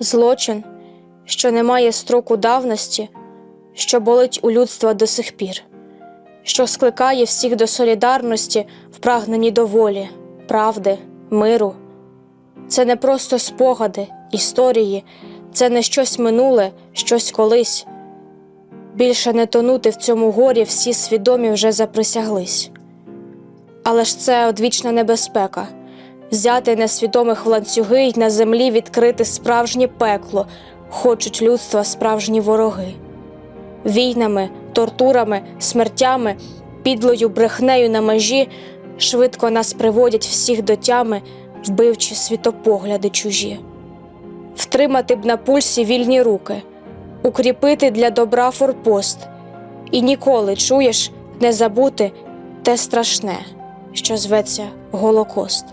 злочин, що не має строку давності, що болить у людства до сих пір, що скликає всіх до солідарності в прагненні до волі, правди, миру. Це не просто спогади, історії, це не щось минуле, щось колись. Більше не тонути в цьому горі всі свідомі вже заприсяглись. Але ж це одвічна небезпека взяти несвідомих в ланцюги й на землі відкрити справжнє пекло, хочуть людства справжні вороги. Війнами, тортурами, смертями, підлою брехнею на межі швидко нас приводять всіх до тями, вбивчі світопогляди чужі. Втримати б на пульсі вільні руки, укріпити для добра форпост, і ніколи чуєш не забути те страшне, що зветься Голокост.